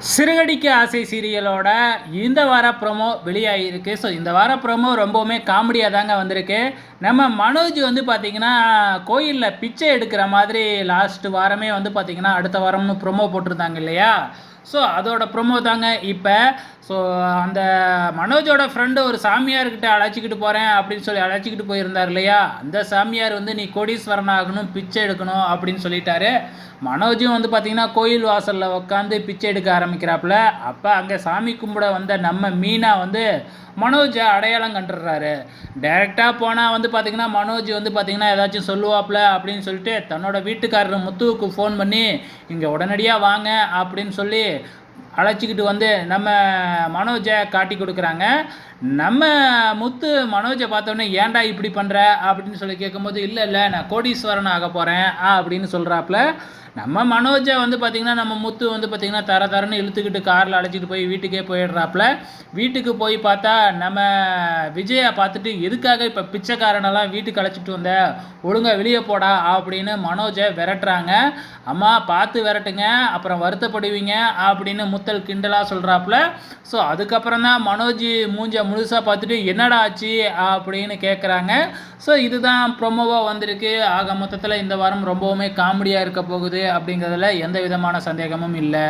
சிறுகடிக்கு ஆசை சீரியலோட இந்த வார ப்ரோமோ வெளியாகிருக்கு ஸோ இந்த வார ப்ரோமோ ரொம்பவுமே காமெடியாக தாங்க வந்திருக்கு. நம்ம மனோஜ் வந்து பார்த்திங்கன்னா கோயிலில் பிச்சை எடுக்கிற மாதிரி லாஸ்ட் வாரமே வந்து பார்த்திங்கன்னா அடுத்த வாரம்னு ப்ரோமோ போட்டிருந்தாங்க இல்லையா? ஸோ அதோட ப்ரொமோ தாங்க. இப்போ ஸோ அந்த மனோஜோட ஃப்ரெண்டு ஒரு சாமியார்கிட்ட அழைச்சிக்கிட்டு போகிறேன் அப்படின்னு சொல்லி அழைச்சிக்கிட்டு போயிருந்தார் இல்லையா? அந்த சாமியார் வந்து நீ கோடீஸ்வரன் ஆகணும் பிச்சை எடுக்கணும் அப்படின்னு சொல்லிட்டாரு. மனோஜும் வந்து பார்த்திங்கன்னா கோயில் வாசலில் உட்காந்து பிச்சை எடுக்க ஆரம்பிக்கிறாப்புல. அப்போ அங்கே சாமி கும்பிட வந்த நம்ம மீனா வந்து மனோஜை அடையாளம் கண்டுடுறாரு. டைரெக்டாக போனால் வந்து பார்த்திங்கன்னா மனோஜ் வந்து பார்த்திங்கன்னா ஏதாச்சும் சொல்லுவாப்ல அப்படின்னு சொல்லிட்டு தன்னோட வீட்டுக்காரர் முத்துவுக்கு ஃபோன் பண்ணி இங்கே உடனடியாக வாங்க அப்படின்னு சொல்லி அழைச்சிக்கிட்டு வந்து நம்ம மனோஜை காட்டி கொடுக்குறாங்க. நம்ம முத்து மனோஜை பார்த்தோன்னே ஏன்டா இப்படி பண்ணுற அப்படின்னு சொல்லி கேட்கும்போது இல்லை இல்லை நான் கோடீஸ்வரன் ஆக போகிறேன் அப்படின்னு சொல்கிறாப்புல நம்ம மனோஜை வந்து பார்த்திங்கன்னா நம்ம முத்து வந்து பார்த்திங்கன்னா தர தரன்னு இழுத்துக்கிட்டு காரில் அழைச்சிட்டு போய் வீட்டுக்கே போயிடுறாப்புல. வீட்டுக்கு போய் பார்த்தா நம்ம விஜயை பார்த்துட்டு எதுக்காக இப்போ பிச்சைக்காரனெல்லாம் வீட்டுக்கு அழைச்சிட்டு வந்த? ஒழுங்காக வெளியே போடா அப்படின்னு மனோஜை விரட்டுறாங்க. அம்மா பார்த்து விரட்டுங்க அப்புறம் வருத்தப்படுவீங்க அப்படின்னு முத்தல் கிண்டலாக சொல்கிறாப்புல ஸோ அதுக்கப்புறம் தான் மனோஜ் மூஞ்ச முழுசாக பார்த்துட்டு என்னடா ஆச்சு? அப்படின்னு கேட்குறாங்க ஸோ இதுதான் ப்ரொமோவாக வந்திருக்கு. ஆக மொத்தத்தில் இந்த வாரம் ரொம்பவுமே காமெடியாக இருக்க போகுது. அப்படிங்கிறதுல எந்த விதமான சந்தேகமும் இல்லை.